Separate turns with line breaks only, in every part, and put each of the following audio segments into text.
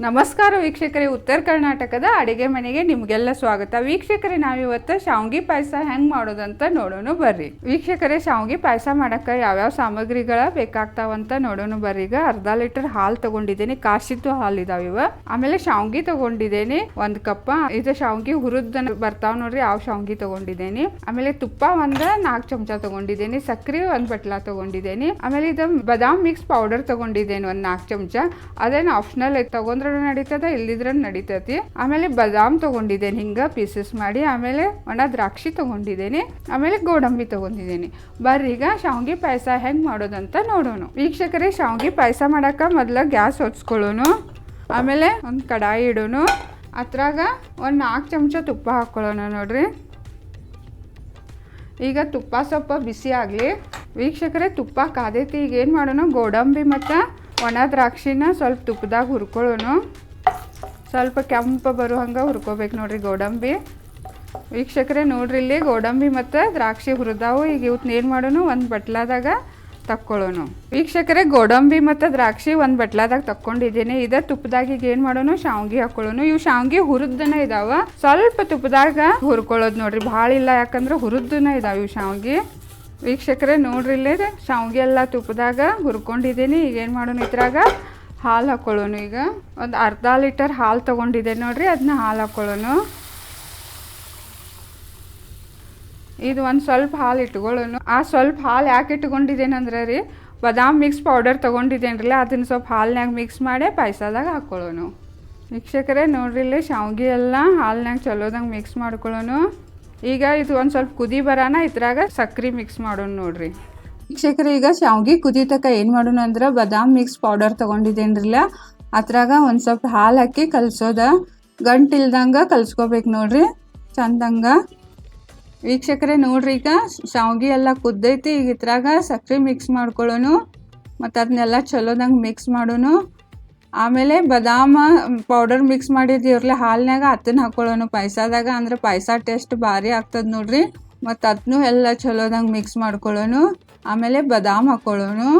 ನಮಸ್ಕಾರ ವೀಕ್ಷಕರೇ, ಉತ್ತರ ಕರ್ನಾಟಕದ ಅಡುಗೆ ಮನೆಗೆ ನಿಮಗೆಲ್ಲ ಸ್ವಾಗತ. ವೀಕ್ಷಕರೇ, ನಾವಿವತ್ತು ಶಾವ್ಗಿ ಪಾಯಸ ಹೆಂಗ್ ಮಾಡೋದಂತ ನೋಡೋಣ ಬರ್ರಿ. ವೀಕ್ಷಕರೇ, ಶಾವ್ಗಿ ಪಾಯಸ ಮಾಡಕ್ಕೆ ಯಾವ್ಯಾವ ಸಾಮಗ್ರಿಗಳ ಬೇಕಾಗ್ತಾವಂತ ನೋಡೋಣ ಬರ್ರಿ. ಈಗ ಅರ್ಧ ಲೀಟರ್ ಹಾಲು ತಗೊಂಡಿದ್ದೇನೆ. ಕಾಶಿದ್ದು ಹಾಲು ಇದಾವ ಇವ ಆಮೇಲೆ ಶಾವ್ಗಿ ತಗೊಂಡಿದ್ದೇನೆ ಒಂದ್ ಕಪ್ಪ. ಇದು ಶಾವ್ಗಿ ಹುರಿದ ಬರ್ತಾವ ನೋಡ್ರಿ, ಯಾವ ಶಾವ್ಗಿ ತಗೊಂಡಿದ್ದೇನೆ. ಆಮೇಲೆ ತುಪ್ಪ ಒಂದ ನಾಲ್ಕು ಚಮಚ ತಗೊಂಡಿದ್ದೇನೆ. ಸಕ್ಕರೆ ಒಂದ್ ಬಟ್ಲ ತಗೊಂಡಿದ್ದೇನೆ. ಆಮೇಲೆ ಇದು ಬದಾಮ್ ಮಿಕ್ಸ್ ಪೌಡರ್ ತಗೊಂಡಿದ್ದೇನೆ ಒಂದ್ ನಾಲ್ಕು ಚಮಚ. ಅದೇನು ಆಪ್ಷನಲ್ ತಗೊಂಡ್ರೆ ನಡೀತದ ಇಲ್ದಿದ್ರ ನಡೀತೈತಿ. ಆಮೇಲೆ ಬದಾಮ್ ತಗೊಂಡಿದ್ದೇನೆ ಹಿಂಗ ಪೀಸಸ್ ಮಾಡಿ, ಆಮೇಲೆ ಒಣ ದ್ರಾಕ್ಷಿ ತಗೊಂಡಿದ್ದೇನೆ, ಆಮೇಲೆ ಗೋಡಂಬಿ ತಗೊಂಡಿದ್ದೇನೆ. ಬರ್ರಿ ಈಗ ಶಾವ್ಗಿ ಪಾಯಸ ಹೆಂಗೆ ಮಾಡೋದಂತ ನೋಡೋಣ. ವೀಕ್ಷಕರೇ, ಶಾವ್ಗಿ ಪಾಯಸ ಮಾಡಕ ಮೊದಲು ಗ್ಯಾಸ್ ಹೊಚ್ಕೊಳ್ಳೋನು ಆಮೇಲೆ ಒಂದು ಕಡಾಯಿ ಇಡೋನು ಅದ್ರಾಗ ಒಂದು ನಾಲ್ಕು ಚಮಚ ತುಪ್ಪ ಹಾಕ್ಕೊಳ್ಳೋಣ ನೋಡ್ರಿ. ಈಗ ತುಪ್ಪ ಸ್ವಲ್ಪ ಬಿಸಿ ಆಗಲಿ. ವೀಕ್ಷಕರೇ, ತುಪ್ಪ ಕಾದೈತಿ ಈಗ ಏನು ಮಾಡೋಣ? ಗೋಡಂಬಿ ಮತ್ತು ಒಣ ದ್ರಾಕ್ಷಿನ ಸ್ವಲ್ಪ ತುಪ್ಪದಾಗ ಹುರ್ಕೊಳ್ಳೋಣ ಸ್ವಲ್ಪ ಕೆಂಪು ಬರೋ ಹಂಗೆ ಹುರ್ಕೋಬೇಕು ನೋಡ್ರಿ ಗೋಡಂಬಿ. ವೀಕ್ಷಕರೇ, ನೋಡ್ರಿ ಇಲ್ಲಿ ಗೋಡಂಬಿ ಮತ್ತು ದ್ರಾಕ್ಷಿ ಹುರಿದಾವು. ಈಗ ಇವತ್ತು ಏನು ಮಾಡೋಣ ಒಂದು ಬಟ್ಲಾದಾಗ ತಕ್ಕೊಳ್ಳೋಣ ವೀಕ್ಷಕರೇ, ಗೋಡಂಬಿ ಮತ್ತು ದ್ರಾಕ್ಷಿ ಒಂದು ಬಟ್ಲಾದಾಗ ತಕ್ಕೊಂಡಿದ್ದೀನಿ. ಇದೇ ತುಪ್ಪದಾಗ ಈಗ ಏನು ಮಾಡೋಣ ಶಾವ್ಗಿ ಹಾಕೊಳ್ಳೋಣ ಇವು ಶಾವ್ಗಿ ಹುರಿದನ ಇದಾವ. ಸ್ವಲ್ಪ ತುಪ್ಪದಾಗ ಹುರ್ಕೊಳ್ಳೋದು ನೋಡ್ರಿ. ಭಾಳ ಇಲ್ಲ ಯಾಕಂದ್ರೆ ಹುರಿದನ ಇದಾವೆ ಇವು ಶಾವ್ಗಿ. ವೀಕ್ಷಕರೇ, ನೋಡ್ರಿ ಇಲ್ಲೇ ಶಾವಿಗೆ ಎಲ್ಲ ತುಪ್ಪದಾಗ ಹುರ್ಕೊಂಡಿದ್ದೀನಿ. ಈಗ ಏನು ಮಾಡೋಣ ಇದ್ರಾಗ? ಹಾಲು ಹಾಕ್ಕೊಳ್ಳೋನು ಈಗ. ಒಂದು ಅರ್ಧ ಲೀಟರ್ ಹಾಲು ತೊಗೊಂಡಿದ್ದೆ ನೋಡ್ರಿ ಅದನ್ನ ಹಾಲು ಹಾಕ್ಕೊಳ್ಳೋಣ ಇದು ಒಂದು ಸ್ವಲ್ಪ ಹಾಲು ಇಟ್ಕೊಳ್ಳೋಣ. ಆ ಸ್ವಲ್ಪ ಹಾಲು ಯಾಕೆ ಇಟ್ಕೊಂಡಿದ್ದೇನಂದ್ರೆ ರೀ, ಬಾದಾಮ್ ಮಿಕ್ಸ್ ಪೌಡರ್ ತೊಗೊಂಡಿದ್ದೇನ್ರಲ್ಲ, ಅದನ್ನ ಸ್ವಲ್ಪ ಹಾಲಿನಾಗ ಮಿಕ್ಸ್ ಮಾಡಿ ಪಾಯಸದಾಗ ಹಾಕ್ಕೊಳ್ಳೋಣ ವೀಕ್ಷಕರೇ, ನೋಡ್ರಿ ಶಾವಿಗೆ ಎಲ್ಲ ಹಾಲಿನಾಗ ಚಲೋದಂಗೆ ಮಿಕ್ಸ್ ಮಾಡ್ಕೊಳ್ಳೋಣ. ಈಗ ಇದು ಒಂದು ಸ್ವಲ್ಪ ಕುದಿ ಬರೋಣ ಇದ್ರಾಗ ಸಕ್ಕರೆ ಮಿಕ್ಸ್ ಮಾಡೋಣ ನೋಡ್ರಿ. ವೀಕ್ಷಕರೇ, ಈಗ ಶಾವ್ಗಿ ಕುದಿತಕ ಏನು ಮಾಡೋಣ ಅಂದ್ರೆ ಬಾದಾಮ್ ಮಿಕ್ಸ್ ಪೌಡರ್ ತೊಗೊಂಡಿದ್ದೇನ್ರಿಲ್ಲ, ಅದ್ರಾಗ ಒಂದು ಸ್ವಲ್ಪ ಹಾಲು ಹಾಕಿ ಕಲಸೋದ. ಗಂಟಿಲ್ದಂಗೆ ಕಲ್ಸ್ಕೋಬೇಕು ನೋಡ್ರಿ, ಚಂದಂಗ. ವೀಕ್ಷಕರೇ, ನೋಡ್ರಿ ಈಗ ಶಾವ್ಗಿ ಎಲ್ಲ ಕುದ್ದೈತಿ, ಈಗ ಇದ್ರಾಗ ಸಕ್ಕರೆ ಮಿಕ್ಸ್ ಮಾಡ್ಕೊಳ್ಳೋನು ಮತ್ತು ಅದನ್ನೆಲ್ಲ ಚಲೋದಂಗೆ ಮಿಕ್ಸ್ ಮಾಡೋಣ ಆಮೇಲೆ ಬಾದಾಮ ಪೌಡರ್ ಮಿಕ್ಸ್ ಮಾಡಿದ್ದೀವ್ರಲ್ಲ ಹಾಲಿನಾಗ ಅದನ್ನ ಹಾಕೊಳ್ಳೋಣ ಪಾಯಸದಾಗ ಅಂದ್ರೆ ಪಾಯಸ ಟೇಸ್ಟ್ ಭಾರಿ ಆಗ್ತದೆ ನೋಡ್ರಿ. ಮತ್ತು ಅದನ್ನೂ ಎಲ್ಲ ಚಲೋದಂಗೆ ಮಿಕ್ಸ್ ಮಾಡ್ಕೊಳ್ಳೋನು. ಆಮೇಲೆ ಬದಾಮ್ ಹಾಕ್ಕೊಳ್ಳೋನು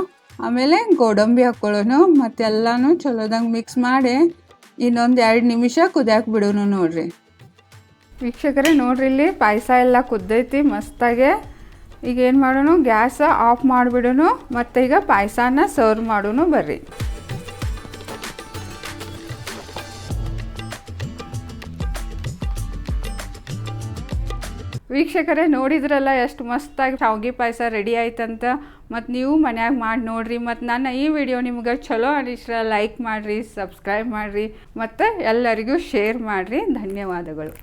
ಆಮೇಲೆ ಗೋಡಂಬಿ ಹಾಕ್ಕೊಳ್ಳೋನು ಮತ್ತೆಲ್ಲನೂ ಚಲೋದಂಗೆ ಮಿಕ್ಸ್ ಮಾಡಿ ಇನ್ನೊಂದು ಎರಡು ನಿಮಿಷ ಕುದಿಯಾಕೆ ಬಿಡೋನು ನೋಡ್ರಿ. ವೀಕ್ಷಕರೇ, ನೋಡ್ರಿ ಇಲ್ಲಿ ಪಾಯಸ ಎಲ್ಲ ಕುದ್ದೈತಿ ಮಸ್ತಾಗೆ. ಈಗ ಏನು ಮಾಡೋಣ ಗ್ಯಾಸ್ ಆಫ್ ಮಾಡಿಬಿಡೋನು. ಮತ್ತು ಈಗ ಪಾಯಸನ ಸರ್ವ್ ಮಾಡೋಣ ಬರ್ರಿ. ವೀಕ್ಷಕರೇ, ನೋಡಿದ್ರಲ್ಲ, ಎಷ್ಟು ಮಸ್ತಾಗಿ ಶಾವ್ಗಿ ಪಾಯಸ ರೆಡಿ ಆಯ್ತಂತ. ಮತ್ತು ನೀವು ಮನ್ಯಾಗ ಮಾಡಿ ನೋಡ್ರಿ. ಮತ್ತು ನನ್ನ ಈ ವಿಡಿಯೋ ನಿಮ್ಗೆ ಚಲೋ ಅನಿಸ್ರ, ಲೈಕ್ ಮಾಡಿರಿ, ಸಬ್ಸ್ಕ್ರೈಬ್ ಮಾಡಿರಿ. ಮತ್ತು ಎಲ್ಲರಿಗೂ ಶೇರ್ ಮಾಡಿರಿ. ಧನ್ಯವಾದಗಳು.